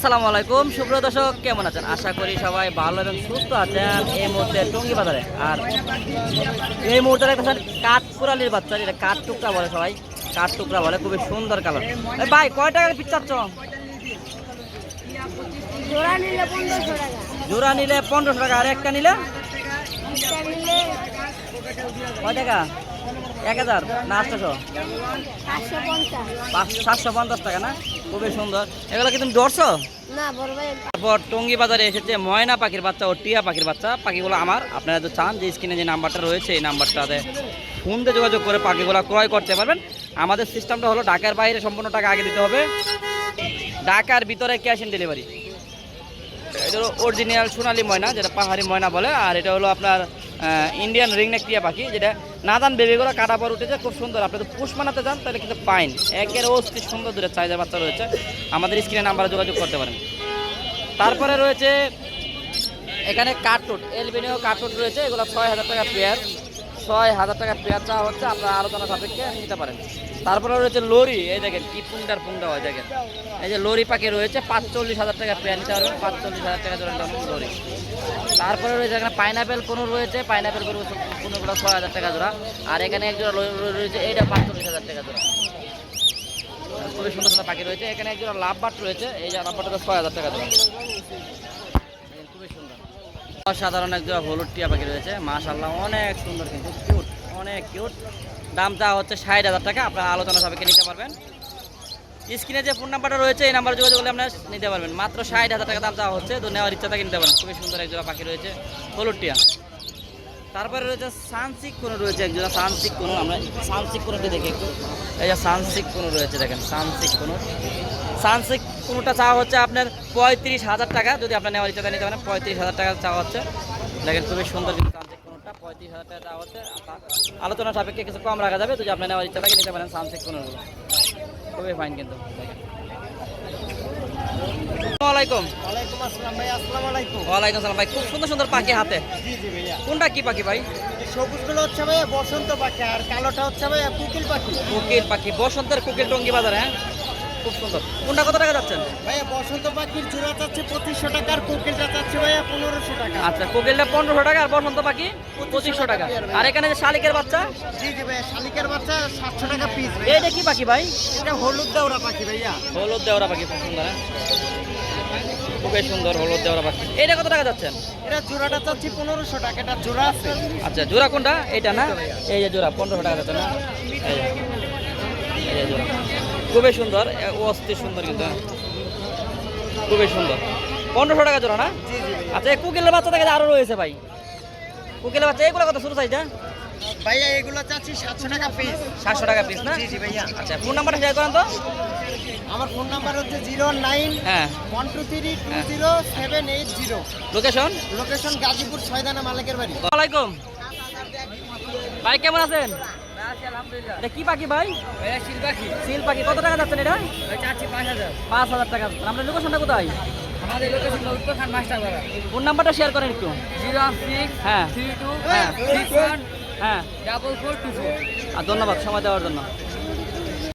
আসসালামু আলাইকুম। সুপ্রিয় দর্শক কেমন আছেন? আশা করি সবাই ভালো এবং সুস্থ আছেন। এই মুহূর্তে টঙ্গি বাজারে আর এই মুহূর্তে দেখতেছেন কাঠ কুড়ালির বাচ্চা এটা কাঠ টুকরা বলে সবাই। কাঠ টুকরা বলে খুবই সুন্দর কালার। ভাই কয় টাকা পিস চাচ্ছ? জোড়া নিলে পনেরোশো টাকা। জোড়া নিলে পনেরোশো টাকা আর একটা নিলে কয় টাকা? এক হাজার না আটশোশো? সাতশো পঞ্চাশ টাকা না? খুবই সুন্দর। এগুলো কি তুমি ধরছো? তারপর টঙ্গি বাজারে এসেছে ময়না পাখির বাচ্চা ও টিয়া পাখির বাচ্চা। পাখিগুলো আমার। আপনারা তো চান যে স্ক্রিনে যে নাম্বারটা রয়েছে এই নাম্বারটাতে ফোন দিয়ে যোগাযোগ করে পাখিগুলো ক্রয় করতে পারবেন। আমাদের সিস্টেমটা হলো ঢাকার বাইরে সম্পূর্ণ টাকা আগে দিতে হবে। ঢাকার ভিতরে ক্যাশ অন ডেলিভারি। এটা হলো অরিজিনাল সোনালি ময়না যেটা পাহাড়ি ময়না বলে। আর এটা হলো আপনার ইন্ডিয়ান রিংনেক টিয়া পাখি, যেটা নাদান বেবিগুলো কাটা পর উঠেছে, খুব সুন্দর। আপনি তো পুষ মানাতে যান তাহলে কিন্তু পাইন একের অস্থি সুন্দর দূরে চাহিদা বাচ্চা রয়েছে। আমাদের স্ক্রিনে নাম্বারে যোগাযোগ করতে পারেন। তারপরে রয়েছে এখানে কার্টুট এলবিনিও কার্টুট রয়েছে, এগুলো ছয় হাজার টাকা পেয়ার ছয় হাজার টাকা পেয়ার চাওয়া হচ্ছে, আপনার আলোচনা সাপেক্ষে নিতে পারেন। তারপরে রয়েছে লরি, এই দেখেন কি পুংটার পুংটা হয়, দেখেন। এই যে লরি পাখি রয়েছে, পাঁচচল্লিশ হাজার টাকা পেয়ার নিতে পারবেন, পাঁচচল্লিশ হাজার টাকা জোড়া দাম লরি। তারপরে রয়েছে এখানে পাইনাপেল কোনো রয়েছে, পাইনাপেল কোনো কোনোগুলো ছয় হাজার টাকা জোড়া, আর এখানে এক জোড়া লরি রয়েছে, এইটা পাঁচচল্লিশ হাজার টাকা জোড়া। খুবই সুন্দর সুন্দর পাখি রয়েছে, এখানে একজন লাভ বাট রয়েছে, এই যে লাভ বাটটা ছয় হাজার টাকা দেওয়া খুবই সুন্দর। অসাধারণ একজন হলুদ টিয়া পাখি রয়েছে। মাশাল্লাহ অনেক সুন্দর কিন্তু কিউট অনেক কিউট দামটা হচ্ছে ষাট হাজার টাকা, আপনারা আলোচনা সবাইকে নিতে পারবেন। স্ক্রিনে যে ফোন নাম্বারটা রয়েছে, এই নাম্বারে যোগাযোগ করলে আপনারা নিতে পারবেন। মাত্র ষাট হাজার টাকা দাম চাওয়া হচ্ছে, তো নেওয়ার ইচ্ছা থাকে নিতে পারেন। খুবই সুন্দর এক জোড়া পাখি রয়েছে, হলুদ টিয়া। তারপরে রয়েছে সানসিক কোনো রয়েছে একজোড়া সানসিক কোনো আমরা সানসিক কোনোটি দেখি একটু। এই যে সানসিক কোনো রয়েছে দেখেন, সানসিক কোনো সানসিক কোনোটা চাওয়া হচ্ছে আপনার পঁয়ত্রিশ হাজার টাকা, যদি আপনার নেওয়ার ইচ্ছা নিতে পারেন, পঁয়ত্রিশ হাজার টাকা চাওয়া হচ্ছে। দেখেন খুবই সুন্দর কিন্তু সানসিক কোনোটা পঁয়ত্রিশ হাজার টাকা চাওয়া হচ্ছে। আর আলোচনা সাপেক্ষে কিছু কম রাখা যাবে, যদি আপনার নেওয়ার ইচ্ছা থাকে নিতে পারেন সানসিক কোনোগুলো খুবই ফাইন কিন্তু, দেখেন। আলাইকুম। আসসালাম ভাই আসসালামু আলাইকুম। ওয়ালাইকুম সালাম ভাই খুব সুন্দর সুন্দর পাখি হাতে। জি জি ভাইয়া। কোনটা কি পাখি ভাই? সবুজগুলো হচ্ছে ভাই বসন্ত পাখি আর কালোটা হচ্ছে ভাইয়া কুকিল পাখি। কোকিল পাখি বসন্তের কোকিল টঙ্গি বাজারে হ্যাঁ? খুব সুন্দর। কোনটা কত টাকা যাচ্ছেন? ভাইয়া বসন্ত পাখির জোড়া যাচ্ছে পঁচিশশো টাকা আর কোকিলটা আচ্ছা কোকিলটা পনেরোশো টাকা আর বসন্ত পাখি পঁচিশশো টাকা। আর এখানে যে শালিকের বাচ্চা? জি জি ভাইয়া শালিকের বাচ্চা সাতশো টাকা পিস এইটা কি পাখি ভাই? এটা হলুদ দেওরা পাখি ভাইয়া। হলুদ দেওয়া পাখি সুন্দর হ্যাঁ? খুবই সুন্দর হলুদ দেওয়া পাখি। এইটা কত টাকা যাচ্ছেন? এটা জোড়াটা চাচ্ছি পনেরোশো টাকা এটা জোড়া আছে। আচ্ছা জোড়া কোনটা? এইটা না? এই যে জোড়া পনেরোশো টাকা যাচ্ছে না? এই যে জোড়া। খুবই সুন্দর অস্থির সুন্দর কিন্তু হ্যাঁ। খুবই সুন্দর। পনেরোশো টাকা জোড়া না? আচ্ছা এই কুকিলের বাচ্চা থেকে আরও রয়েছে ভাই। কুকিলের বাচ্চা এইগুলো কত শুরু সাইজটা ভাইয়া এগুলো চাচ্ছি সাতশো টাকা পিস সাতশো টাকা পিস না? জি জি ভাইয়া। আচ্ছা ফোন নাম্বারটা শেয়ার করেন তো। আমার ফোন নাম্বার হচ্ছে জিরো নাইন হ্যাঁ। ওয়ান টু থ্রি টু হ্যাঁ। Zero seven eight zero. Location location Gazipur Chhoydana মালিকের বাড়ি। ওয়ালাইকুম। ভাই কেমন আছেন? এটা কি পাখি ভাই? সিল পাখি। কত টাকা যাচ্ছেন এটা? পাঁচ হাজার। টাকা। যাচ্ছেন আপনার লোকেশনটা কোথায়? আমাদের লোকেশন ফোন নাম্বারটা শেয়ার করেন একটু। জিরো সিক্স হ্যাঁ। থ্রি টু হ্যাঁ সিক্স ওয়ান হ্যাঁ। ডাবল ফোর টু ফোর আর ধন্যবাদ সময় দেওয়ার জন্য।